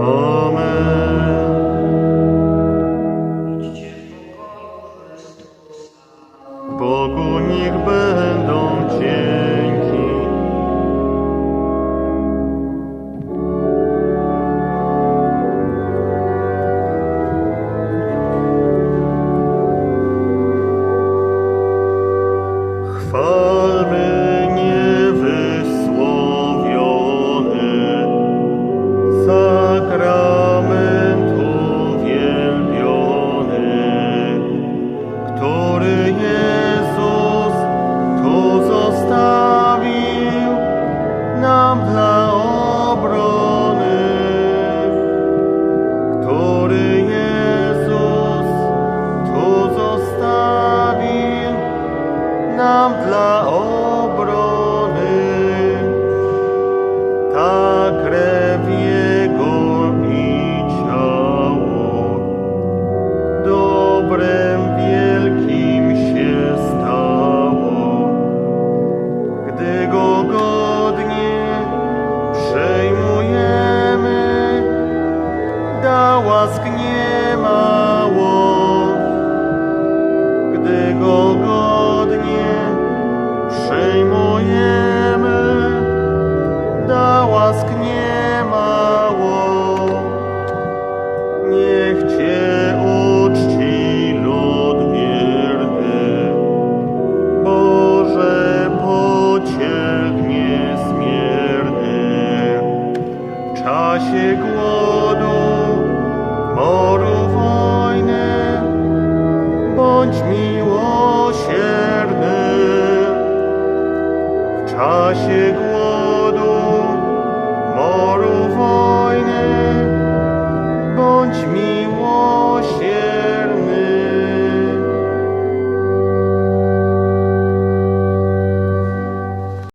Amen. Idźcie w pokoju Chrystusa. Bogu niech będą cię. Który Jezus tu zostawił nam dla obrony, który Jezus tu zostawił nam dla obrony. Go godnie przejmujemy, da łask nie mało, gdy go godnie przejmujemy, da łask nie mało. Niech czasie głodu, moru wojny, bądź miłosierny. W czasie